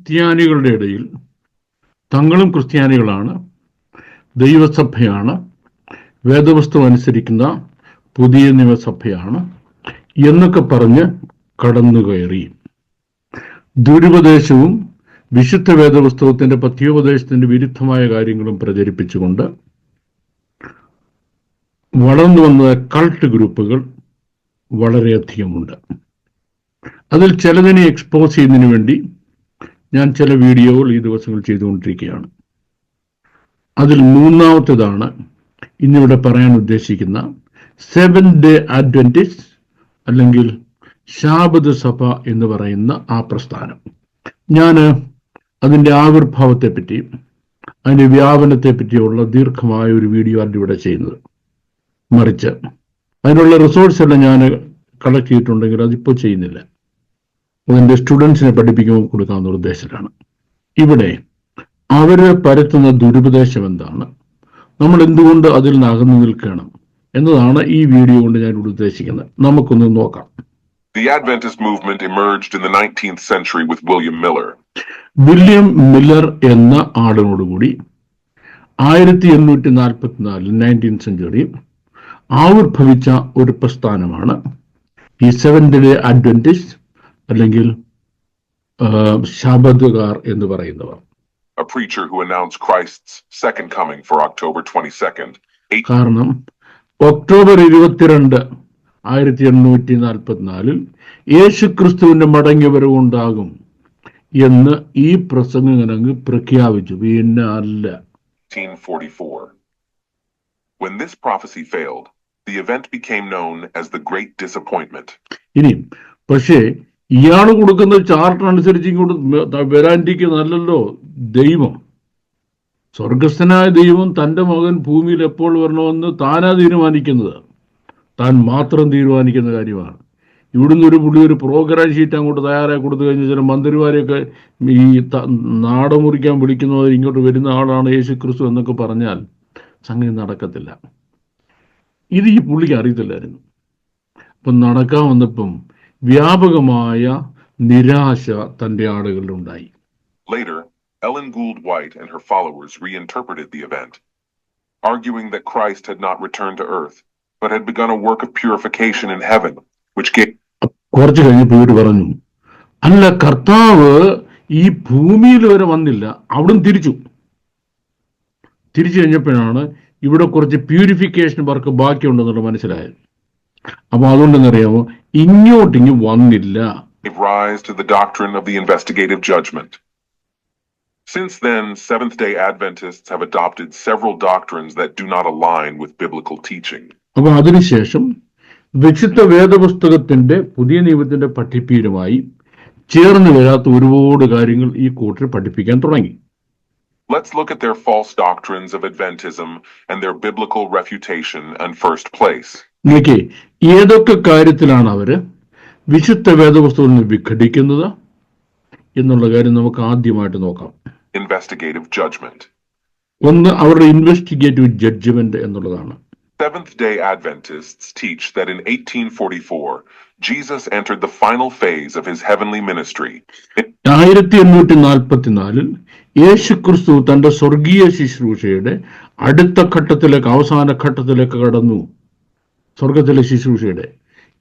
ക്രിസ്ത്യാനികളുടെ ഇടയിൽ തങ്ങളും ക്രിസ്ത്യാനികളാണ് ദൈവസഭയാണ് വേദവസ്തു അനുസരിക്കുന്ന പുതിയ നിയമസഭയാണ് എന്നൊക്കെ പറഞ്ഞ് കടന്നു കയറി. ദുരുപദേശവും വിശുദ്ധ വേദപുസ്തകത്തിന്റെ പത്യോപദേശത്തിന്റെ വിരുദ്ധമായ കാര്യങ്ങളും പ്രചരിപ്പിച്ചുകൊണ്ട് വളർന്നു വന്ന കൾട്ട് ഗ്രൂപ്പുകൾ വളരെയധികമുണ്ട്. അതിൽ ചിലതിനെ എക്സ്പോസ് ചെയ്യുന്നതിന് വേണ്ടി ഞാൻ ചില വീഡിയോകൾ ഈ ദിവസങ്ങൾ ചെയ്തുകൊണ്ടിരിക്കുകയാണ്. അതിൽ മൂന്നാമത്തേതാണ് ഇന്നിവിടെ പറയാൻ ഉദ്ദേശിക്കുന്ന സെവൻ ഡേ അഡ്വന്റിസ് അല്ലെങ്കിൽ ശാബദ സഭ എന്ന് പറയുന്ന ആ പ്രസ്ഥാനം. ഞാൻ അതിന്റെ ആവിർഭാവത്തെപ്പറ്റിയും അതിന്റെ വ്യാപനത്തെപ്പറ്റിയുള്ള ദീർഘമായ ഒരു വീഡിയോ ആണ് ഇവിടെ ചെയ്യുന്നത്. മറിച്ച് അതിനുള്ള റിസോഴ്സ് എല്ലാം ഞാൻ കളക്ട് ചെയ്തിട്ടുണ്ടെങ്കിൽ അതിപ്പോൾ ചെയ്യുന്നില്ല. അതിന്റെ സ്റ്റുഡൻസിനെ പഠിപ്പിക്കുമ്പോൾ കൊടുക്കാവുന്ന നിർദ്ദേശത്തിലാണ്. ഇവിടെ അവർ പരത്തുന്ന ദുരുപദേശം എന്താണ്? നമ്മൾ എന്തുകൊണ്ട് അതിൽ നിന്ന് അകന്നു നിൽക്കണം എന്നതാണ് ഈ വീഡിയോ കൊണ്ട് ഞാൻ ഉദ്ദേശിക്കുന്നത്. നമുക്കൊന്ന് നോക്കാം. The Adventist movement emerged in the 19th century with William Miller. William Miller എന്ന ആളിനോടുകൂടി ആയിരത്തി എണ്ണൂറ്റി നാൽപ്പത്തിനാലിൽ നയന്റീൻ സെഞ്ചുറിയിൽ ആവിർഭവിച്ച ഒരു പ്രസ്ഥാനമാണ്. ഈ സെവൻത് ഡേ അഡ്വന്റിസ്റ്റ് അല്ലെങ്കിൽ ശബദുകാർ എന്ന് പറയുന്നവർ a preacher who announced Christ's second coming for October 22nd, eight- കാരണം ഒക്ടോബർ ഇരുപത്തിരണ്ട് ആയിരത്തി എണ്ണൂറ്റി നാൽപ്പത്തിനാലിൽ യേശു ക്രിസ്തുവിന്റെ മടങ്ങിവരവുണ്ടാകും എന്ന് ഈ പ്രസംഗങ്ങനങ്ങ് പ്രഖ്യാപിച്ചു പിന്നെ അല്ല When this prophecy failed, the event became known as the Great Disappointment. ഇനിയും പക്ഷേ ഇയാൾ കൊടുക്കുന്ന ചാർട്ട് അനുസരിച്ച് ഇങ്ങോട്ട് നല്ലല്ലോ ദൈവം. സ്വർഗസ്ഥനായ ദൈവം തന്റെ മകൻ ഭൂമിയിൽ എപ്പോൾ വരണമെന്ന് താനാ തീരുമാനിക്കുന്നത്. താൻ മാത്രം തീരുമാനിക്കുന്ന കാര്യമാണ്. ഇവിടുന്ന് ഒരു പുള്ളി ഒരു പ്രോഗ്രാം ഷീറ്റ് അങ്ങോട്ട് തയ്യാറാക്കി കൊടുത്തു കഴിഞ്ഞാൽ ചില മന്ത്രിമാരെയൊക്കെ ഈ നാട് മുറിക്കാൻ വിളിക്കുന്നവർ ഇങ്ങോട്ട് വരുന്ന ആളാണ് യേശു ക്രിസ്തു എന്നൊക്കെ പറഞ്ഞാൽ സംഗതി നടക്കത്തില്ല. ഇത് ഈ പുള്ളിക്ക് അറിയത്തില്ലായിരുന്നു. അപ്പം നടക്കാൻ വന്നപ്പം വ്യാപകമായ നിരാശ തന്റെ ആളുകളിലുണ്ടായി Later, Ellen Gould White and her followers reinterpreted the event, arguing that Christ had not returned to earth, but had begun a work of purification in heaven, which gave കുറച്ച് കഴിഞ്ഞപ്പോൾ ഇവർ പറഞ്ഞു അല്ല കർത്താവ് ഈ ഭൂമിയിൽ വരെ വന്നില്ല അവിടുന്ന് തിരിച്ചു തിരിച്ചു കഴിഞ്ഞപ്പോഴാണ് ഇവിടെ കുറച്ച് പ്യൂരിഫിക്കേഷൻ വർക്ക് ബാക്കിയുണ്ടെന്നുള്ള മനസ്സിലായത് അപ്പൊ അതുകൊണ്ടെന്നറിയാമോ ഇങ്ങോട്ടിങ്ങ് വന്നില്ല rise to the doctrine of the investigative judgment. Since then, Seventh day Adventists have adopted several doctrines that do not align with biblical teaching. അപ്പൊ അതിനുശേഷം വിശുദ്ധ വേദപുസ്തകത്തിന്റെ പുതിയ നിയമത്തിന്റെ പഠിപ്പീരുമായി ചേർന്ന് വരാത്ത ഒരുപാട് കാര്യങ്ങൾ ഈ കൂട്ടർ പഠിപ്പിക്കാൻ തുടങ്ങി Let's look at their false doctrines of Adventism and their biblical refutation in first place. നോക്കി ഏതൊക്കെ കാര്യത്തിലാണ് അവർ വിശുദ്ധ വേദപുസ്തകത്തിൽ നിന്ന് വിഘടിക്കുന്നത് എന്നുള്ള കാര്യം നമുക്ക് ആദ്യമായിട്ട് നോക്കാം. ഇൻവെസ്റ്റിഗേറ്റീവ് ജഡ്ജ്മെന്റ് ഒന്ന് അവരുടെ ഇൻവെസ്റ്റിഗേറ്റീവ് ജഡ്ജ്മെന്റ് എന്നുള്ളതാണ്. Seventh day Adventists teach that in 1844, Jesus entered the final phase of his heavenly ministry. ആയിരത്തി എണ്ണൂറ്റി നാൽപ്പത്തിനാലിൽ യേശു ക്രിസ്തു തന്റെ സ്വർഗീയ ശുശ്രൂഷയുടെ അടുത്ത ഘട്ടത്തിലേക്ക് അവസാന ഘട്ടത്തിലേക്ക് കടന്നു. സ്വർഗത്തിലെ ശുശ്രൂഷയുടെ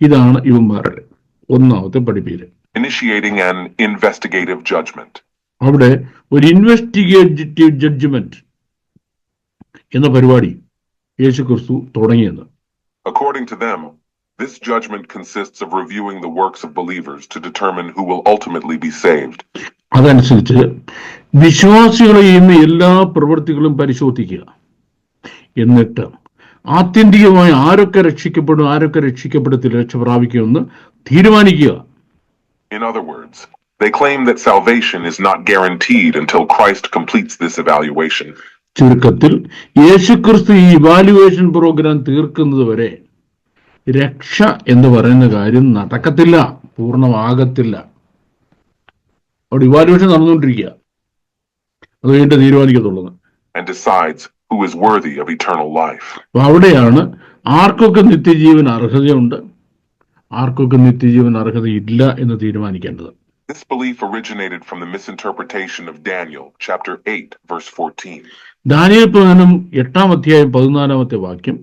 ഇതാണ് ഇവന്മാരുടെ ഒന്നാമത്തെ പഠിപ്പീര് initiating an investigative judgment. അവിടെ ഒരു ഇൻവെസ്റ്റിഗേറ്റീവ് ജഡ്ജ്മെന്റ് എന്ന പരിപാടി യേശു ക്രിസ്തു തുടങ്ങിയത് According to them, this judgment consists of reviewing the works of believers to determine who will ultimately be saved. അതനുസരിച്ച് വിശ്വാസികളെ ചെയ്യുന്ന എല്ലാ പ്രവൃത്തികളും പരിശോധിക്കുക എന്നിട്ട് ആത്യന്തികമായി ആരൊക്കെ രക്ഷിക്കപ്പെടും ആരൊക്കെ രക്ഷിക്കപ്പെടത്തില്ല രക്ഷ പ്രാപിക്കുമെന്ന് തീരുമാനിക്കുക. In other words, they claim that salvation is not guaranteed until Christ completes this evaluation. ചുരുക്കത്തിൽ യേശുക്രിസ്തു ഈ ഇവാലുവേഷൻ പ്രോഗ്രാം തീർക്കുന്നത് വരെ രക്ഷ എന്ന് പറയുന്ന കാര്യം നടക്കത്തില്ല പൂർണമാകത്തില്ല. അവിടെ ഇവാലുവേഷൻ നടന്നുകൊണ്ടിരിക്കുക. അത് കഴിഞ്ഞിട്ട് തീരുമാനിക്കത്തുള്ളൂ. And decides who is worthy of eternal life. അവിടെയാണ് ആർക്കൊക്കെ നിത്യജീവൻ അർഹതയുണ്ട് ആർക്കൊക്കെ നിത്യജീവൻ അർഹതയില്ല എന്ന് തീരുമാനിക്കേണ്ടത് This belief originated from the misinterpretation of Daniel chapter 8 verse 14. Daniel പ്രധാനം എട്ടാം അധ്യായം പതിനാലാമത്തെ വാക്യം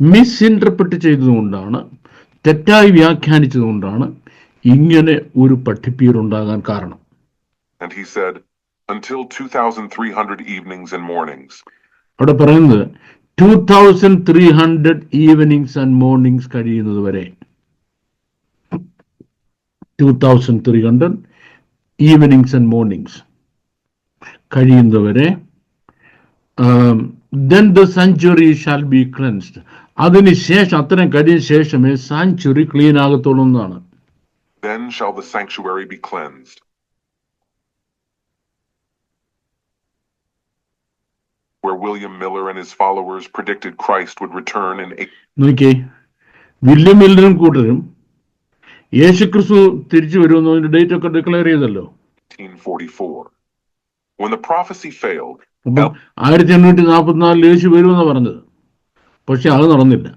മിസ്ഇന്റർപ്രറ്റ് ചെയ്തതുകൊണ്ടാണ് തെറ്റായി വ്യാഖ്യാനിച്ചതുകൊണ്ടാണ് ഇങ്ങനെ ഒരു പഠിപ്പീരുണ്ടാകാൻ കാരണം And he said, Until 2,300 evenings and mornings. അവിടെ പറയുന്നത് two thousand three hundred evenings and mornings കഴിയുന്നത് വരെ two thousand three hundred evenings and mornings കഴിയുന്നത് വരെ then the sanctuary shall be cleansed അതിനുശേഷം അത്രയും കഴിഞ്ഞ ശേഷമേ സാങ്ച്വറി ക്ലീൻ ആകത്തുള്ളൂ എന്നാണ് Then shall the sanctuary be cleansed. Where William Miller and his followers predicted Christ would return in നോക്കിയേ William മില്ലറും കൂട്ടരും യേശുക്രിസ്തു തിരിച്ചു വരുമെന്നതിന്റെ ഡേറ്റ് ഒക്കെ ഡിക്ലെയർ ചെയ്തല്ലോ 1844. When the prophecy failed, ആയിരത്തി എണ്ണൂറ്റി നാൽപ്പത്തിനാലിൽ യേശു വരുമെന്ന് പറഞ്ഞത് പക്ഷെ അത് നടന്നില്ല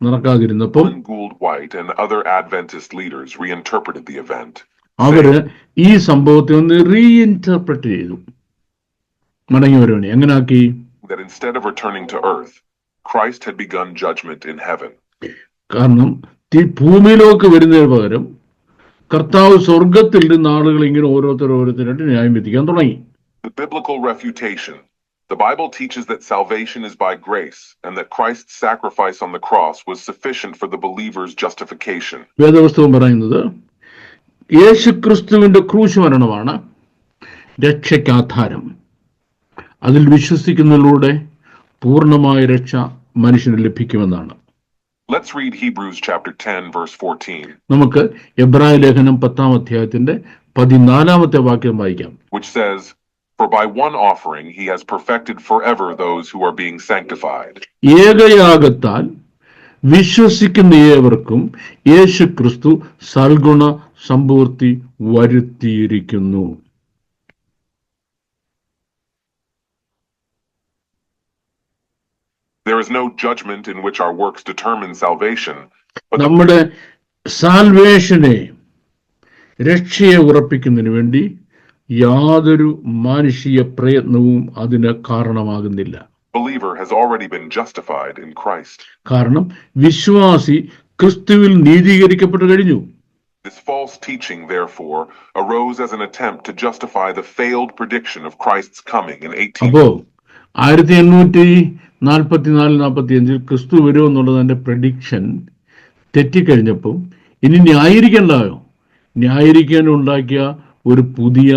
നടക്കാതിരുന്നപ്പം Ellen Gould White and other Adventist leaders reinterpreted the event. അവർ ഈ സംഭവത്തെ ഒന്ന് റീഇന്റർപ്രറ്റ് ചെയ്തു മടങ്ങി വരുവാണ് എങ്ങനാക്കി that instead of returning to earth, Christ had begun judgment in heaven. കാരണം ഭൂമിയിലേക്ക് വരുന്നതിന് പകരം കർത്താവ് സ്വർഗത്തിൽ നിന്ന് ആളുകൾ ഇങ്ങനെ ഓരോരുത്തർ ഓരോരുത്തരായിട്ട് ന്യായം വിധിക്കാൻ തുടങ്ങി The biblical refutation. The Bible teaches that salvation is by grace and that Christ's sacrifice on the cross was sufficient for the believer's justification. വേദപുസ്തകം പറയുന്നത് യേശുക്രിസ്തുവിന്റെ ക്രൂശ് മരണമാണ് രക്ഷയ്ക്ക് ആധാരം അതിൽ വിശ്വസിക്കുന്നതിലൂടെ പൂർണമായ രക്ഷ മനുഷ്യന് ലഭിക്കുമെന്നാണ്. Let's read Hebrews chapter 10 verse 14, നമുക്ക് എബ്രായ ലേഖനം പത്താം അധ്യായത്തിന്റെ പതിനാലാമത്തെ വാക്യം വായിക്കാം. Which says, For by one offering he has perfected forever those who are being sanctified. ഏകയാഗത്താൽ വിശ്വസിക്കുന്ന ഏവർക്കും യേശു സൽഗുണ സമ്പൂർത്തി വരുത്തിയിരിക്കുന്നു. There is no judgment in which our works determine salvation, നമ്മുടെ സാൽവേഷനെ രക്ഷയെ ഉറപ്പിക്കുന്നതിന് വേണ്ടി യാതൊരു മാനുഷിക പ്രയത്നവും അതിന് കാരണമാകുന്നില്ല believer has already been justified in Christ. കാരണം വിശ്വാസി ക്രിസ്തുവിൽ നീതീകരിക്കപ്പെട്ടു കഴിഞ്ഞു This false teaching, therefore, arose as an attempt to justify the failed prediction of Christ's coming in 18. അപ്പോ ആയിരത്തി എണ്ണൂറ്റി നാൽപ്പത്തിനാല് നാൽപ്പത്തി അഞ്ചിൽ ക്രിസ്തു വരും എന്നുള്ളതിന്റെ പ്രഡിക്ഷൻ തെറ്റിക്കഴിഞ്ഞപ്പം ഇനി ന്യായീകരിക്കണ്ടായോ ന്യായീകരിക്കാൻ ഉണ്ടാക്കിയ ഒരു പുതിയ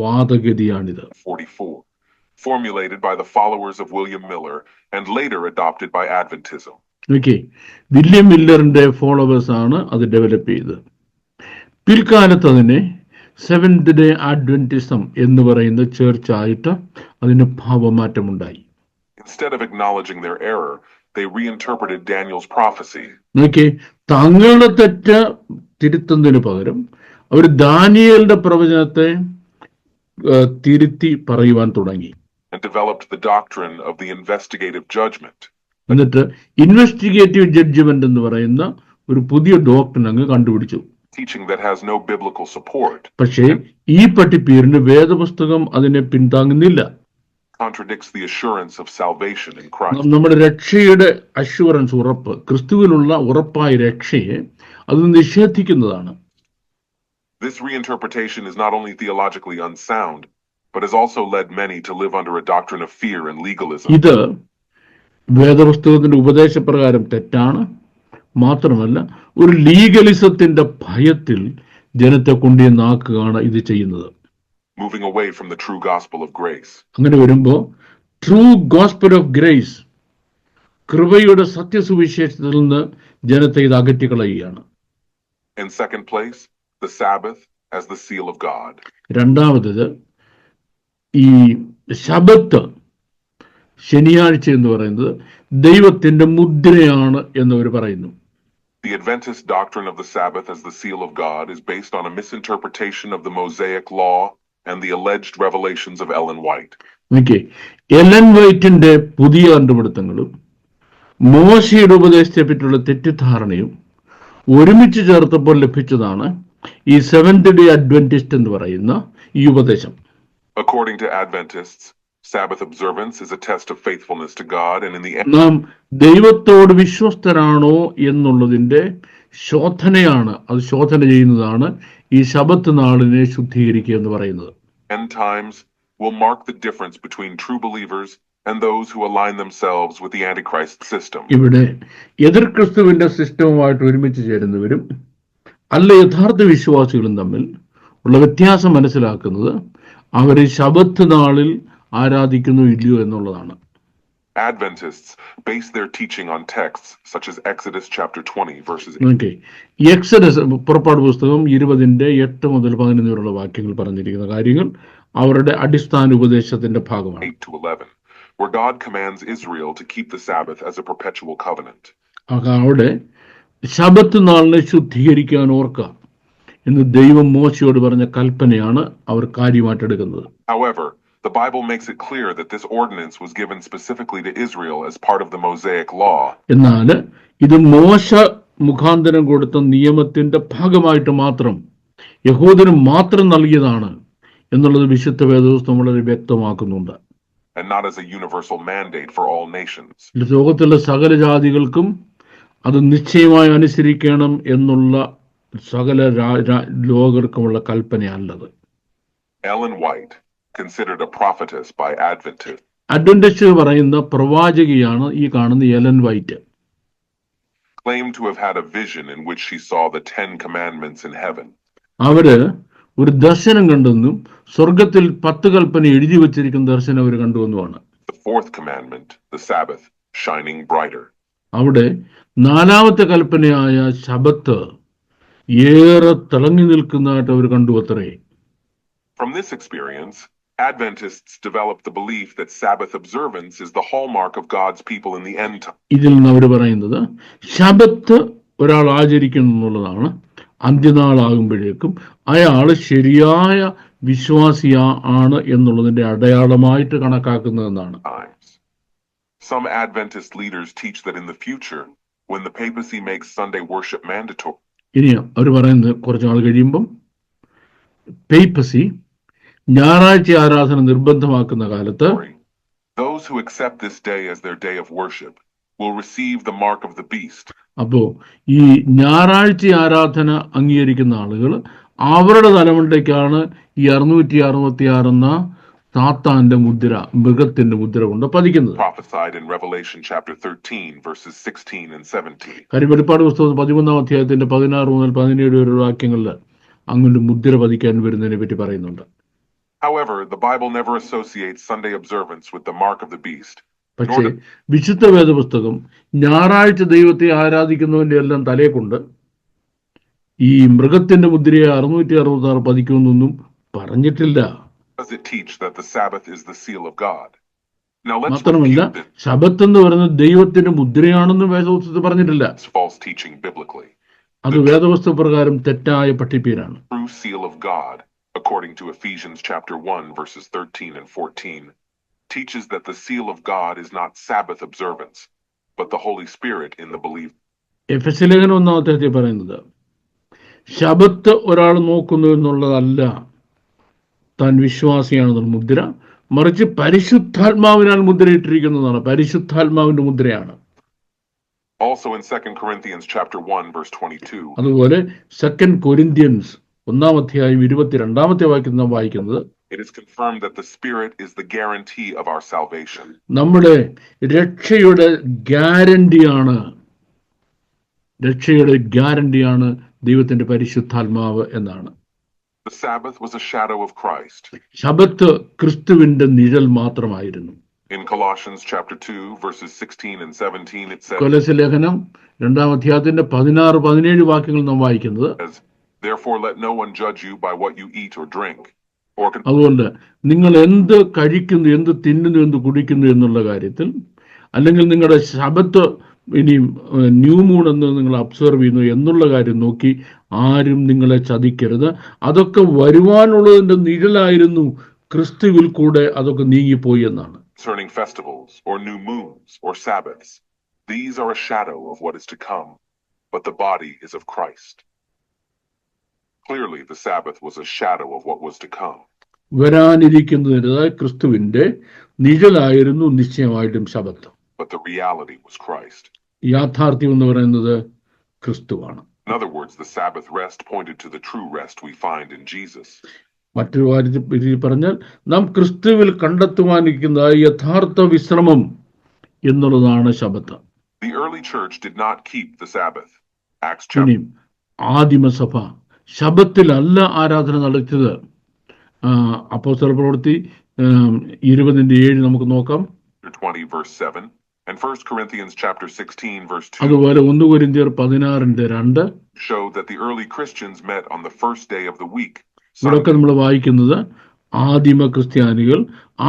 വാദഗതിയാണിത്. 44, formulated by the followers of William Miller and later adopted by Adventism. Okay William മില്ലറിന്റെ followers ആണ് അത് ഡെവലപ്പ് ചെയ്തത്. പിൽക്കാലത്ത് അതിനെ സെവൻത് ഡേ അഡ്വന്റിസം എന്ന് പറയുന്ന ചേർച്ചായിട്ട് അതിന് ഭാവമാറ്റമുണ്ടായി. Instead of acknowledging their error, they reinterpreted Daniel's prophecy. നോക്കി തങ്ങളുടെ തെറ്റ് തിരുത്തുന്നതിന് പകരം അവർ ദാനിയേലിന്റെ പ്രവചനത്തെ തിരുത്തി പറയുവാൻ തുടങ്ങി and developed the doctrine of the investigative judgment. എന്നിട്ട് ഇൻവെസ്റ്റിഗേറ്റീവ് ജഡ്ജ്മെന്റ് എന്ന് പറയുന്ന ഒരു പുതിയ ഡോക്ടറിനെ അങ്ങ് കണ്ടുപിടിച്ചു teaching that has no biblical support, പക്ഷേ ഈ പട്ടിപ്പീരിന് വേദപുസ്തകം അതിനെ പിന്താങ്ങുന്നില്ല contradicts the assurance of salvation in Christ. നമ്മുടെ രക്ഷയുടെ അഷുറൻസ് ഉറപ്പ് ക്രിസ്തുവിലുള്ള ഉറപ്പായ രക്ഷയെ അത് നിഷേധിക്കുന്നതാണ് This reinterpretation is not only theologically unsound, but has also led many to live under a doctrine of fear and legalism. ഇത് വേദപുസ്തകത്തിന്റെ ഉപദേശപ്രകാരം തെറ്റാണ് മാത്രമല്ല ഒരു ലീഗലിസത്തിന്റെ ഭയത്തിൽ ജനത്തെ കൊണ്ടുവന്നാക്കുകയാണ് ഇത് ചെയ്യുന്നത് moving away from the true gospel of grace. അങ്ങനെ വരുമ്പോൾ ട്രൂ ഗോസ്പൽ ഓഫ് ഗ്രേസ് കൃപയുടെ സത്യസുവിശേഷത്തിൽ നിന്ന് ജനത്തെ ഇത് അകറ്റിക്കളയുകയാണ് In second place, the Sabbath as the seal of God. രണ്ടാമത്തത് ഈ ശബത്ത് ശനിയാഴ്ച എന്ന് പറയുന്നത് ദൈവത്തിന്റെ മുദ്രയാണ് എന്നവർ പറയുന്നു The Adventist doctrine of the Sabbath as the seal of God is based on a misinterpretation of the Mosaic law and the alleged revelations of Ellen White. Okay Ellen വൈറ്റിന്റെ പുതിയ കണ്ടുപിടുത്തങ്ങളും മോശയുടെ ഉപദേശത്തെ പറ്റിയുള്ള തെറ്റിദ്ധാരണയും ഒരുമിച്ച് ചേർത്തപ്പോൾ ലഭിച്ചതാണ് ഈ സെവൻത് ഡേ അഡ്വന്റിസ്റ്റ് എന്ന് പറയുന്ന ഈ ഉപദേശം According to Adventists, Sabbath observance is a test of faithfulness to God, and in the end, നാം ദൈവത്തോട് വിശ്വസ്തരാണോ എന്നുള്ളതിന്റെ ശോധനയാണ്. അത് ശോധന ചെയ്യുന്നതാണ് ഈ ശബത്ത് നാളിനെ ശുദ്ധീകരിക്കുക എന്ന് പറയുന്നത്. Will mark the difference between true believers and those who align themselves with the Antichrist system. ഇവിടെ എതിർ ക്രിസ്തുവിന്റെ സിസ്റ്റവുമായിട്ട് ഒരുമിച്ച് ചേരുന്നവരും അല്ല യഥാർത്ഥ വിശ്വാസികളും തമ്മിൽ ഉള്ള വ്യത്യാസം മനസ്സിലാക്കുന്നത് അവർ ശബത്ത് നാളിൽ ആരാധിക്കുന്നു ഇല്ലയോ എന്നുള്ളതാണ്. Adventists base their teaching on texts such as Exodus chapter 20, verses okay Exodus പുറപ്പാട് പുസ്തകം ഇരുപതിന്റെ എട്ട് മുതൽ പതിനൊന്ന് വരെയുള്ള വാക്യങ്ങൾ പറഞ്ഞിരിക്കുന്ന കാര്യങ്ങൾ അവരുടെ അടിസ്ഥാന ഉപദേശത്തിന്റെ ഭാഗമാണ്. 8 to 11, where God commands Israel to keep the Sabbath as a perpetual covenant. അവിടെ ശബത്ത് നാളിനെ ശുദ്ധീകരിക്കാൻ ഓർക്കുക എന്ന് ദൈവം മോശയോട് പറഞ്ഞ കൽപ്പനയാണ് അവർ കാര്യമായിട്ടെടുക്കുന്നത് However, the Bible makes it clear that this ordinance was given specifically to Israel as part of the Mosaic Law, എന്നാൽ ഇത് മോശ മുഖാന്തരം കൊടുത്ത നിയമത്തിന്റെ ഭാഗമായിട്ട് മാത്രം യഹൂദന് മാത്രം നൽകിയതാണ് എന്നുള്ളത് വിശുദ്ധ വേദപുസ്തകം വളരെ വ്യക്തമാക്കുന്നുണ്ട്. And not as a universal mandate for all nations. ലോകത്തിലെ സകല ജാതികൾക്കും അത് നിശ്ചയമായി അനുസരിക്കണം എന്നുള്ള സകല ലോകർക്കുമുള്ള കൽപ്പനയല്ല ലോകർക്കുമുള്ള കൽപ്പനയല്ലത്. Ellen White, considered a prophetess by Adventists, Adventist പറയുന്ന പ്രവാചകിയാണ് ഈ കാണുന്ന Ellen White claimed to have had a vision in which she saw the 10 Commandments in heaven. അവർ ഒരു ദർശനം കണ്ടെന്നും സ്വർഗത്തിൽ പത്ത് കൽപ്പന എഴുതി വച്ചിരിക്കുന്ന ദർശനം അവർ കണ്ടുവെന്നുമാണ് The fourth commandment, the Sabbath, shining brighter. അവിടെ നാലാമത്തെ കൽപ്പനയായ ശബത്ത് ഏറെ തിളങ്ങി നിൽക്കുന്നതായിട്ട് അവർ കണ്ടു അത്രേ From this experience, Adventists develop the belief that Sabbath observance is the hallmark of God's people in the end time. ഇതിൽ നിന്ന് അവർ പറയുന്നത് ശബത്ത് ഒരാൾ ആചരിക്കുന്നു എന്നുള്ളതാണ് അന്ത്യനാളാകുമ്പോഴേക്കും അയാൾ ശരിയായ വിശ്വാസിയാ ആണ് എന്നുള്ളതിന്റെ അടയാളമായിട്ട് കണക്കാക്കുന്നതെന്നാണ്. Some Adventist leaders teach that in the future, when the papacy makes Sunday worship mandatory, ഇനി അവർ പറയുന്നത് കുറച്ച് നാൾ കഴിയുമ്പം പേപ്പസി ഞായറാഴ്ച ആരാധന നിർബന്ധമാക്കുന്ന കാലത്ത് those who accept this day as their day of worship will receive the mark of the beast, അപ്പോ ഈ ഞായറാഴ്ച ആരാധന അംഗീകരിക്കുന്ന ആളുകൾ അവരുടെ തലമുണ്ടേക്കാണ് ഈ അറുന്നൂറ്റി അറുപത്തി ആറ് എന്ന സാത്താന്റെ മുദ്ര മൃഗത്തിന്റെ മുദ്ര കൊണ്ട് പതിക്കുന്നത്. Revelation chapter 13, verses 16 and 17. കാര്യം വെളിപ്പാട് പുസ്തകം പതിമൂന്നാം അധ്യായത്തിന്റെ പതിനാറ് മുതൽ പതിനേഴ് വരെ വാക്യങ്ങളിൽ അങ്ങനെ മുദ്ര പതിക്കാൻ വരുന്നതിനെ പറ്റി പറയുന്നുണ്ട്. However, the Bible never associates Sunday observance with the mark of the beast, പക്ഷേ വിശുദ്ധ വേദപുസ്തകം ഞായറാഴ്ച ദൈവത്തെ ആരാധിക്കുന്നവന്റെ എല്ലാം തലേക്കൊണ്ട് ഈ മൃഗത്തിന്റെ മുദ്രയെ അറുന്നൂറ്റി അറുപത്തി ആറ് പതിക്കുമെന്നൊന്നും പറഞ്ഞിട്ടില്ല it teach that the Sabbath is the seal of God? Now മാത്രമല്ല ശബത്ത് എന്ന് പറയുന്നത് ദൈവത്തിന്റെ മുദ്രയാണെന്നും വേദപുസ്തകത്തിൽ പറഞ്ഞിട്ടില്ല false teaching biblically. അത് വേദപുസ്തക പ്രകാരം തെറ്റായ പഠിപ്പീരാണ് according to Ephesians chapter 1 verses 13 and 14, teaches that the seal of God is not Sabbath observance, but the Holy Spirit in the believer. Ephesians ലേഖനം ഒന്നാം അധ്യായത്തിൽ പറയുന്നത് ശബത്ത് ഒരാൾ നോക്കുന്നു എന്നുള്ളതല്ല താൻ വിശ്വാസിയാണെന്നുള്ള മുദ്ര മറിച്ച് പരിശുദ്ധാത്മാവിനാൽ മുദ്രയിട്ടിരിക്കുന്നതാണ് പരിശുദ്ധാത്മാവിന്റെ മുദ്രയാണ് Also in 2 Corinthians chapter 1 verse 22, അതുപോലെ സെക്കൻഡ് കൊരിന്ത്യൻസ് ഒന്നാം അധ്യായം ഇരുപത്തിരണ്ടാമത്തെ വാക്യം നാം വായിക്കുന്നത് it is confirmed that the Spirit is the guarantee of our salvation. നമ്മുടെ രക്ഷയുടെ ഗ്യാരണ്ടിയാണ് രക്ഷയുടെ ഗ്യാരണ്ടിയാണ് ദൈവത്തിന്റെ പരിശുദ്ധാത്മാവ് എന്നാണ് The Sabbath was a shadow of Christ. ശബത്ത് ക്രിസ്തുവിന്റെ നിഴൽ മാത്രമായിരുന്നു In Colossians chapter 2 verses 16 and 17, it says, കൊലസ് ലേഖനം രണ്ടാം അധ്യായത്തിന്റെ പതിനാറ് പതിനേഴ് വാക്യങ്ങൾ നാം വായിക്കുന്നത് Therefore let no one judge you by what you eat or drink, അതുകൊണ്ട് നിങ്ങൾ എന്ത് കഴിക്കുന്നു എന്ത് തിന്നുന്നു എന്ത് കുടിക്കുന്നു എന്നുള്ള കാര്യത്തിൽ അല്ലെങ്കിൽ നിങ്ങളുടെ ശബത്ത് ഇനി ന്യൂ മൂൺ എന്ന് നിങ്ങൾ അബ്സർവ് ചെയ്യുന്നു എന്നുള്ള കാര്യം നോക്കി ആരും നിങ്ങളെ ചതിക്കരുത് അതൊക്കെ വരുവാനുള്ളതിന്റെ നിഴലായിരുന്നു ക്രിസ്തുവിൽ കൂടെ അതൊക്കെ നീങ്ങിപ്പോയി എന്നാണ് concerning festivals, or new moons, or Sabbaths. These are a shadow of what is to come, but the body is of Christ. Clearly, the Sabbath was a shadow of what was to come. വരാനിരിക്കുന്നതിന് ക്രിസ്തുവിന്റെ നിഴലായിരുന്നു നിശ്ചയമായിട്ടും ശബത്ത് But the reality was Christ. യാഥാർത്ഥ്യം എന്ന് പറയുന്നത് ക്രിസ്തുവാണ് In other words, the Sabbath rest pointed to the true rest we find in Jesus. മറ്റൊരു കാര്യത്തിൽ പറഞ്ഞാൽ നാം ക്രിസ്തുവിൽ കണ്ടെത്തുവാനിരിക്കുന്ന യഥാർത്ഥ വിശ്രമം എന്നുള്ളതാണ് ശബത്ത് The early church did not keep the Sabbath. Acts chapter ഇനിയും ആദിമസഭ ശബത്തിലല്ല ആരാധന നടത്തിയത്. അപ്പോസ്തല പ്രവൃത്തി ഇരുപതിന്റെ ഏഴ് നമുക്ക് നോക്കാം. 20, verse 7, and 1 Corinthians chapter 16, verse 2 അതുപോലെ 1 കൊരിന്ത്യർ പതിനാറിന്റെ രണ്ട്. show that the early Christians met on the first day of the week. നമ്മൾ വായിക്കുന്നത് ആദിമ ക്രിസ്ത്യാനികൾ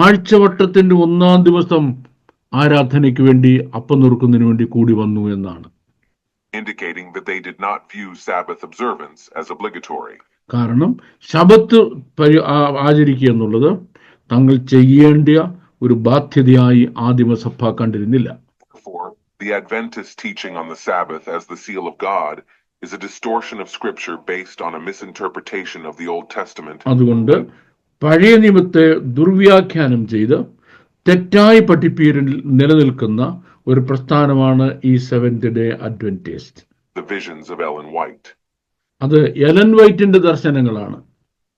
ആഴ്ചവട്ടത്തിന്റെ ഒന്നാം ദിവസം ആരാധനയ്ക്ക് വേണ്ടി അപ്പം നുറുക്കുന്നതിന് വേണ്ടി കൂടി വന്നു എന്നാണ്. Indicating that they did not view Sabbath observance as obligatory. കാരണം ശബത്ത് പരി ആചരിക്കുക എന്നുള്ളത് തങ്ങൾ ചെയ്യേണ്ട ഒരു ബാധ്യതയായി ആദിമ സഭ കണ്ടിരുന്നില്ല the Adventist teaching on the Sabbath as the seal of God is a distortion of Scripture based on a misinterpretation of the Old Testament അതുകൊണ്ട് പഴയ നിയമത്തെ ദുർവ്യാഖ്യാനം ചെയ്ത് തെറ്റായി പഠിപ്പീരിൽ നിലനിൽക്കുന്ന ഒരു പ്രസ്ഥാനമാണ് ഈ സെവൻത് ഡേ അഡ്വന്റേസ്റ്റ്. അത് എലൻ വൈറ്റിന്റെ ദർശനങ്ങളാണ്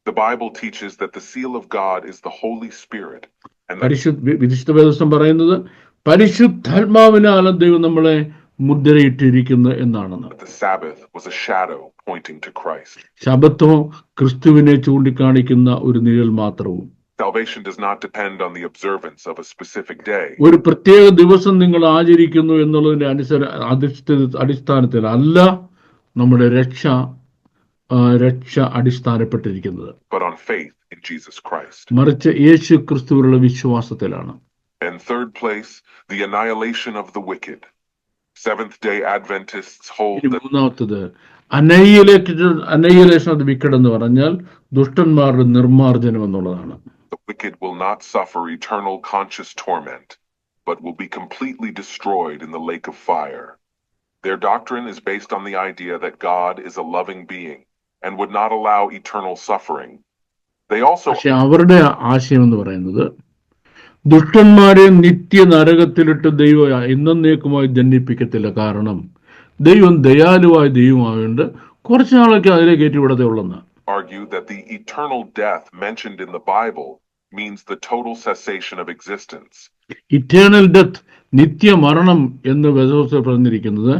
The Bible teaches that the seal of God is the Holy Spirit, പരിശുദ്ധ വേദസ്വം പറയുന്നത് പരിശുദ്ധാത്മാവിനാണ് ദൈവം നമ്മളെ മുദ്രയിട്ടിരിക്കുന്നു എന്നാണെന്ന്. ശബത്തോ ക്രിസ്തുവിനെ ചൂണ്ടിക്കാണിക്കുന്ന ഒരു നിഴൽ മാത്രവും Salvation does not depend on the observance of a specific day. ഒരു പ്രത്യേക ദിവസം നിങ്ങൾ ആചരിക്കുന്നു എന്നുള്ളതിന്റെ അനുസര അധിഷ്ഠിത അടിസ്ഥാനത്തിൽ അല്ല നമ്മുടെ രക്ഷ രക്ഷ അടിസ്ഥാനപ്പെട്ടിരിക്കുന്നത് but on faith in Jesus Christ. മറിച്ച് യേശു ക്രിസ്തുവിലുള്ള വിശ്വാസത്തിലാണ് And third place, the annihilation of the wicked. Seventh day Adventists hold ഇനി that മൂന്നാമത്തത് അനൈലേഷൻ വിക്കഡ് എന്ന് പറഞ്ഞാൽ ദുഷ്ടന്മാരുടെ നിർമാർജനം എന്നുള്ളതാണ് the wicked will not suffer eternal conscious torment, but will be completely destroyed in the lake of fire. Their doctrine is based on the idea that God is a loving being and would not allow eternal suffering. They also പക്ഷെ അവരുടെ ആശയം എന്ന് പറയുന്നത് ദുഷ്ടന്മാരെ നിത്യ നരകത്തിലിട്ട് ദൈവം എന്നേക്കുമായി ദണ്ഡിപ്പിക്കത്തില്ല കാരണം ദൈവം ദയാലുവായ ദൈവമായതുകൊണ്ട് കുറച്ചു നാളൊക്കെ അതിലെ കയറ്റിവിടത്തേ ഉള്ളെന്ന് argue that the eternal death mentioned in the Bible means the total cessation of existence. Eternal death നിത്യ മരണം എന്ന് വേദോസ്തം പറഞ്ഞിരിക്കുന്നത്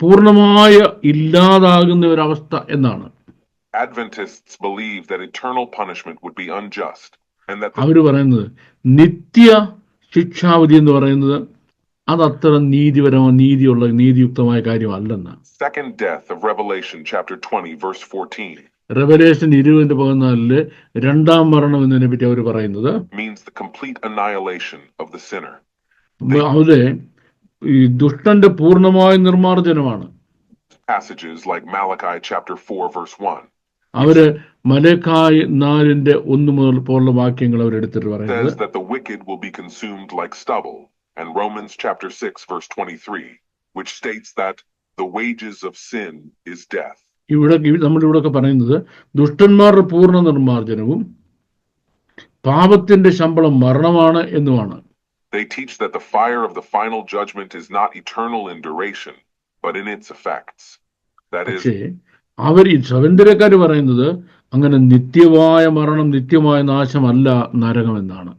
പൂർണമായ ഇല്ലാതാകുന്ന ഒരവസ്ഥ എന്നാണ് Adventists believe that eternal punishment would be unjust and that the അവർ പറയുന്നത് നിത്യ ശിക്ഷാവിധി എന്ന് പറയുന്നത് അതത്ര നീതിപരമോ നീതിയുള്ള നീതിയുക്തമായ കാര്യമല്ലെന്ന് second death of Revelation chapter 20 verse 14 Revelation ഇരുപതിന്റെ പതിനാലിൽ രണ്ടാം മരണം എന്നതിനെ പറ്റി അവർ പറയുന്നത്. അവിടെ ഈ ദുഷ്ടന്റെ പൂർണമായ നിർമാർജനമാണ് അവർ മലക്കായ് നാലിന്റെ ഒന്ന് മുതൽ പോലുള്ള വാക്യങ്ങൾ അവർ എടുത്തിട്ട് പറയുന്നത്. And Romans chapter 6, verse 23, which states that the wages of sin is death. ഇവിടെ നമ്മുടെ ഇവിടെ ഒക്കെ പറയുന്നത് ദുഷ്ടന്മാരുടെ പൂർണ നിർമാർജനവും പാപത്തിന്റെ ശമ്പളം മരണമാണ് എന്നുമാണ് They teach that the fire of the final judgment is not eternal in duration, but in its effects. That is, അവർ ഈ സ്വതന്ത്രക്കാർ പറയുന്നത് അങ്ങനെ നിത്യമായ മരണം നിത്യമായ നാശമല്ല നരകം എന്നാണ്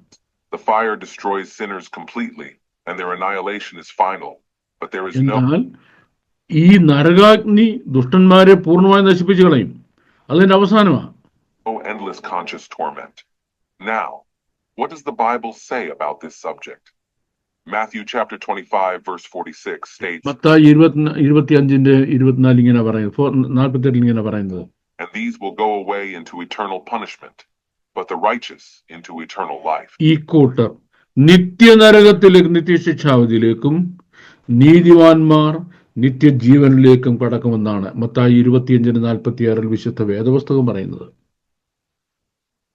the fire destroys sinners completely, and their annihilation is final. But there is no ഈ നരകാഗ്നി ദുഷ്ടന്മാരെ പൂർണമായി നശിപ്പിച്ചു കളയും അതിന്റെ അവസാനമാണ് endless conscious torment. Now, what does the Bible say about this subject? Matthew chapter 25 verse 46 states, Mathai ഇരുപത്തി ഇരുപത്തി ഇരുപത്തിനാല് ഇങ്ങനെ പറയുന്നത് നാൽപ്പത്തെട്ടിൽ ഇങ്ങനെ പറയുന്നത് and these will go away into eternal punishment, but the righteous into eternal life. ഈ കൂട്ടർ നിത്യനരകത്തിലേക്ക് നിത്യശിക്ഷാവധിയിലേക്കും നീതിവാന്മാർ നിത്യജീവനിലേക്കും കടക്കുമെന്നാണ് മത്തായി ഇരുപത്തിയഞ്ചിന് നാൽപ്പത്തിയാറിൽ വിശുദ്ധ വേദപുസ്തകം പറയുന്നത്.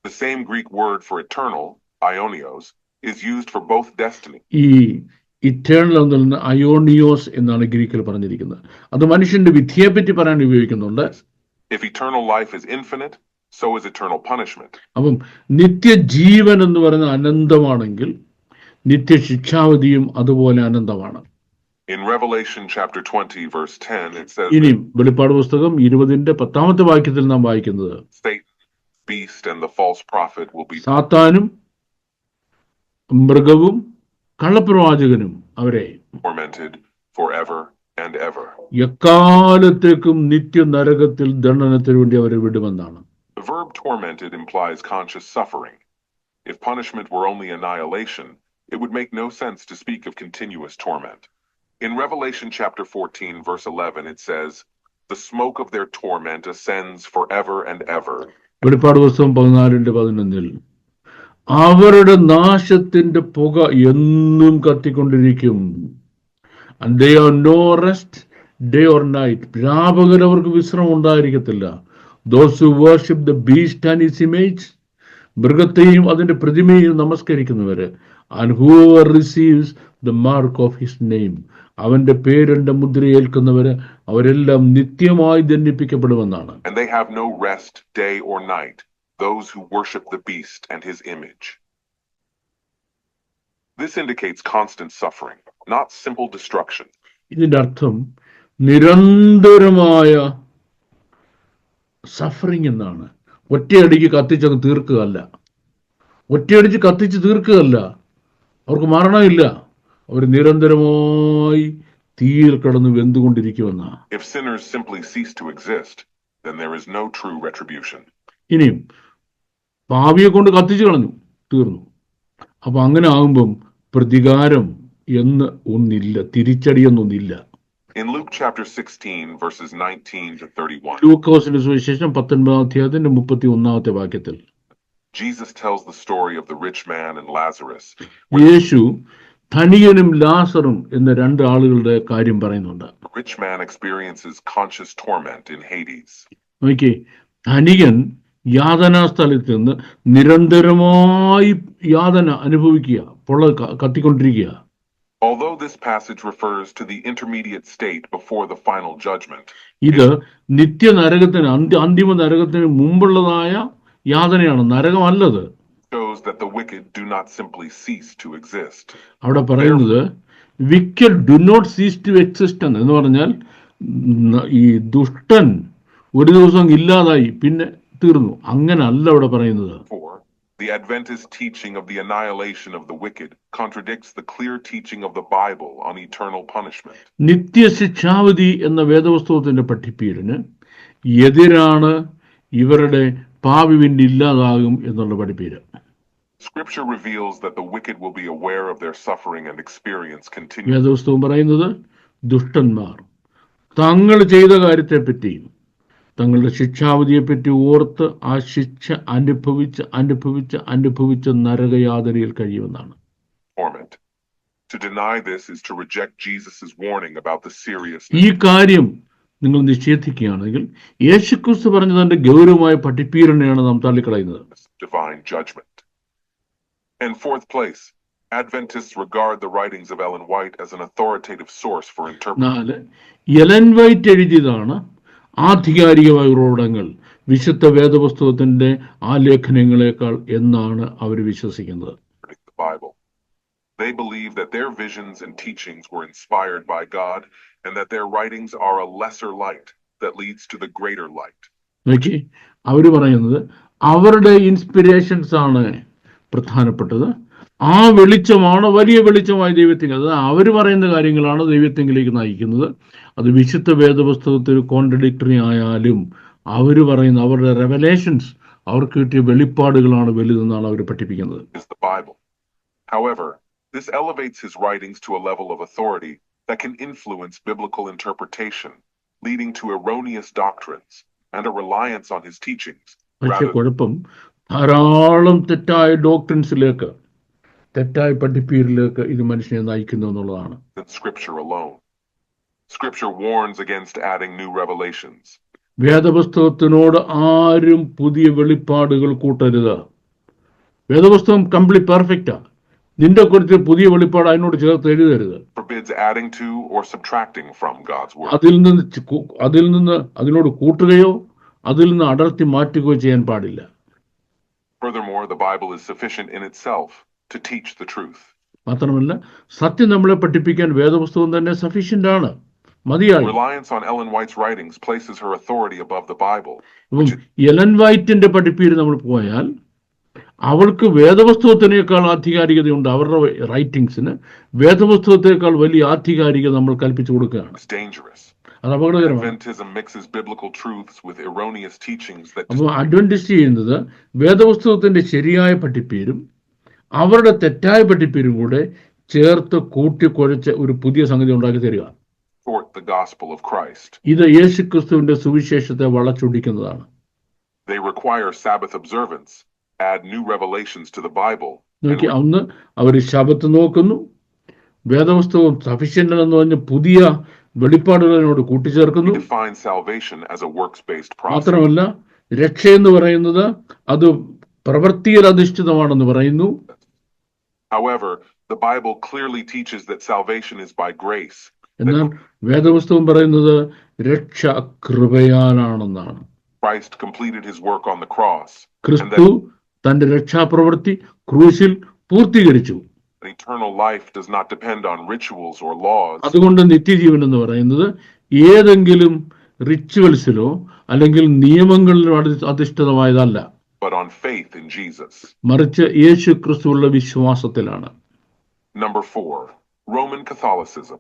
The same Greek word for eternal, ionios, is used for both destiny. ഈ ഇറ്റേണൽ എന്നതിൽ നിന്ന് അയോണിയോസ് എന്നാണ് ഗ്രീക്കിൽ പറഞ്ഞിരിക്കുന്നത്. അത് മനുഷ്യന്റെ വിധിയെപ്പറ്റി പറയാൻ ഉപയോഗിക്കുന്നുണ്ട്. If eternal life is infinite, so is eternal punishment. അപ്പം നിത്യജീവൻ എന്ന് പറയുന്നത് അനന്തമാണെങ്കിൽ നിത്യശിക്ഷാവധിയും അതുപോലെ അനന്തമാണ്. In Revelation chapter 20, verse 10, it says ഇനി വെളിപ്പാട് പുസ്തകം ഇരുപതിന്റെ പത്താമത്തെ വാക്യത്തിൽ നാം വായിക്കുന്നത് Satan, beast, and the false prophet will be സാത്താനും മൃഗവും കള്ളപ്രവാചകനും അവരെ tormented forever and ever. എക്കാലത്തേക്കും നിത്യ നരകത്തിൽ ദണ്ഡനത്തിന് വേണ്ടി അവരെ വിടുമെന്നാണ് The verb tormented implies conscious suffering. If punishment were only annihilation, it would make no sense to speak of continuous torment. In Revelation chapter 14, verse 11, it says, The smoke of their torment ascends forever and ever. വെളിപ്പാട് പുസ്തകം പതിനാലിന്റെ പതിനൊന്നിൽ അവരുടെ നാശത്തിന്റെ പുക എന്നും കത്തിക്കൊണ്ടിരിക്കും. They are no rest day or night വ്യാപകർ അവർക്ക് വിശ്രമം ഉണ്ടായിരിക്കത്തില്ല. Those who worship the beast and his image മൃഗത്തെയും അതിന്റെ പ്രതിമയെയും നമസ്കരിക്കുന്നവര്. And whoever receives the mark of his name അവന്റെ പേരിന്റെ മുദ്രയേൽക്കുന്നവര് അവരെല്ലാം നിത്യമായി ദണ്ഡിപ്പിക്കപ്പെടുമെന്നാണ് And they have no rest day or night, those who worship the beast and his image. This indicates constant suffering, not simple destruction. ഇതിന്റെ അർത്ഥം നിരന്തരമായ suffering എന്നാണ് ഒറ്റയടിക്ക് കത്തിച്ചങ്ങ് തീർക്കുകയല്ല ഒറ്റയടിച്ച് കത്തിച്ച് തീർക്കുകയല്ല അവർക്ക് മരണമില്ല. അവർ നിരന്തരമായി തീയിൽ കടന്ന് retribution. ഇനിയും പാവിയെ കൊണ്ട് കത്തിച്ചു കളഞ്ഞു തീർന്നു. അപ്പൊ അങ്ങനെ ആകുമ്പം പ്രതികാരം എന്ന് ഒന്നില്ല തിരിച്ചടി എന്നൊന്നില്ല In Luke chapter 16, verses 19 to 31, ലൂക്കോസിന്റെ സുവിശേഷം പത്തൊൻപതാം അധ്യായത്തിന്റെ മുപ്പത്തി ഒന്നാമത്തെ വാക്യത്തിൽ. Jesus tells the story of the rich man and Lazarus. യേശു ധനികനും ലാസറും എന്ന രണ്ട് ആളുകളുടെ കാര്യം പറയുന്നുണ്ട് The rich man experiences conscious torment in Hades. നോക്കിയേ ധനികൻ യാതനാ സ്ഥലത്ത് നിന്ന് നിരന്തരമായി യാതന അനുഭവിക്കുക പൊള്ള ക- കത്തിക്കൊണ്ടിരിക്കുക Although this passage refers to the intermediate state before the final judgment, ഇത് നിത്യ നരകത്തിന് അന്ത്യ അന്തിമ നരകത്തിന് മുമ്പുള്ളതായ യാതനയാണ് നരകമല്ലത് shows that the wicked do not simply cease to exist. അവിടെ പറയുന്നത് wicked do not cease to exist എന്ന് പറഞ്ഞാൽ ഈ ദുഷ്ടൻ ഒരു ദിവസം ഇല്ലാതായി പിന്നെ തീർന്നു അങ്ങനല്ല അവിടെ പറയുന്നത് the Adventist teaching of the annihilation of the wicked contradicts the clear teaching of the Bible on eternal punishment. നിത്യശിക്ഷാവധി എന്ന വേദപുസ്തകത്തിന്റെ പഠിപ്പീരിന് എതിരാണ് ഇവരുടെ പാവി ഇല്ലാതാകും എന്നുള്ള പഠിപ്പീര്. Scripture reveals that the wicked will be aware of their suffering and experience continually. ഞാൻ ദിവസവും പറയുന്നത്? ദുഷ്ടന്മാർ. തങ്ങൾ ചെയ്ത കാര്യത്തെപ്പറ്റി തങ്ങളുടെ ശിക്ഷാവധിയെപ്പറ്റി ഓർത്ത് ആ ശിക്ഷ അനുഭവിച്ച് അനുഭവിച്ച് അനുഭവിച്ച് നരകയാതരയിൽ കഴിയുമെന്നാണ്. ഈ കാര്യം നിങ്ങൾ നിഷേധിക്കുകയാണെങ്കിൽ യേശുക്രിസ്തു പറഞ്ഞ തന്റെ ഗൗരവമായ പഠിപ്പീരനെയാണ് നാം തള്ളിക്കളയുന്നത് divine judgment. In fourth place, Adventists regard the writings of Ellen White as an authoritative source for interpretation. Ellen White എഴുതിയതാണ് ആധികാരികമായ ഉറവിടങ്ങൾ വിശുദ്ധ വേദപുസ്തകത്തിന്റെ ആ എന്നാണ് അവർ വിശ്വസിക്കുന്നത്. They believe that their visions and teachings were inspired by God and that their writings are a lesser light that leads to the greater light. നോക്കി അവർ പറയുന്നത് അവരുടെ ഇൻസ്പിരേഷൻസ് ആണ് പ്രധാനപ്പെട്ടത്. ആ വെളിച്ചമാണ് വലിയ വെളിച്ചമായി ദൈവത്തിൽ അത് അവർ പറയുന്ന കാര്യങ്ങളാണ് ദൈവത്തെങ്കിലേക്ക് നയിക്കുന്നത്. അത് വിശുദ്ധ വേദപുസ്തകത്തിൽ കോൺട്രഡിക്ടറി ആയാലും അവർ പറയുന്ന അവരുടെ റെവലേഷൻസ് അവർക്ക് കിട്ടിയ വെളിപ്പാടുകളാണ് വലുതെന്നാണ് അവർ പഠിപ്പിക്കുന്നത്. However, this elevates his writings to a level of authority that can influence biblical interpretation, leading to erroneous doctrines and a reliance on his teachings പക്ഷെ കുഴപ്പം ധാരാളം തെറ്റായ ഡോക്ടറിൻസിലേക്ക് തെറ്റായ പഠിപ്പീരിലേക്ക് ഇത് മനുഷ്യനെ നയിക്കുന്നു എന്നുള്ളതാണ് than Scripture alone. Scripture warns against adding new revelations. വേദപുസ്തകത്തിനോട് ആരും പുതിയ വെളിപ്പാടുകൾ കൂട്ടരുത് വേദപുസ്തകം കംപ്ലീറ്റ് പെർഫെക്റ്റാ നിന്റെ കുറിച്ച് പുതിയ വെളിപ്പാട് അതിനോട് ചേർത്ത് എഴുതരുത്. അതിൽ നിന്ന് അതിൽ നിന്ന് അതിനോട് കൂട്ടുകയോ അതിൽ നിന്ന് അടർത്തി മാറ്റുകയോ ചെയ്യാൻ പാടില്ല. മാത്രമല്ല സത്യം നമ്മളെ പഠിപ്പിക്കാൻ വേദപുസ്തകം തന്നെ സഫീഷ്യന്റ് ആണ്. മതിയാണ് എലൻ വൈറ്റിന്റെ പഠിപ്പിയിൽ നമ്മൾ പോയാൽ അവൾക്ക് വേദപുസ്തകത്തിനേക്കാൾ ആധികാരികതയുണ്ട് അവരുടെ റൈറ്റിങ്സിന് വേദപുസ്തകത്തേക്കാൾ വലിയ ആധികാരികത നമ്മൾ കൽപ്പിച്ചു കൊടുക്കുകയാണ്. അത് അപകടകരമാണ്. അപ്പോൾ അഡ്വന്റിസ്റ്റ് ചെയ്യുന്നത് വേദപുസ്തകത്തിന്റെ ശരിയായ പട്ടിപ്പേരും അവരുടെ തെറ്റായ പട്ടിപ്പേരും കൂടെ ചേർത്ത് കൂട്ടിക്കുഴച്ച് ഒരു പുതിയ സംഗതി ഉണ്ടാക്കി തരിക. ഇത് യേശു യേശുക്രിസ്തുവിന്റെ സുവിശേഷത്തെ വളച്ചൊടിക്കുന്നതാണ്. They require Sabbath observance, add new revelations to the Bible. അന്ന് അവർ ശബത്ത് നോക്കുന്നു. വേദപുസ്തകം സഫിഷ്യന്റ് എന്ന് പറഞ്ഞ പുതിയ വെളിപ്പാടുകളോട് കൂട്ടിച്ചേർക്കുന്നു. മാത്രമല്ല രക്ഷ എന്ന് പറയുന്നത് അത് പ്രവൃത്തിയിൽ അധിഷ്ഠിതമാണെന്ന് പറയുന്നു. എന്നാൽ വേദപുസ്തകം പറയുന്നത് രക്ഷ കൃപയാലാണെന്നാണ്. ക്രിസ്തു തന്റെ രക്ഷാപ്രവൃത്തി ക്രൂശിൽ പൂർത്തീകരിച്ചു അതുകൊണ്ട് നിത്യജീവൻ എന്ന് പറയുന്നത് ഏതെങ്കിലും റിച്വൽസിലോ അല്ലെങ്കിൽ നിയമങ്ങളിലോ അധി- അധിഷ്ഠിതമായതല്ല. മറിച്ച് യേശു ക്രിസ്തുവിലുള്ള വിശ്വാസത്തിലാണ് നമ്പർ ഫോർ റോമൻ Catholicism.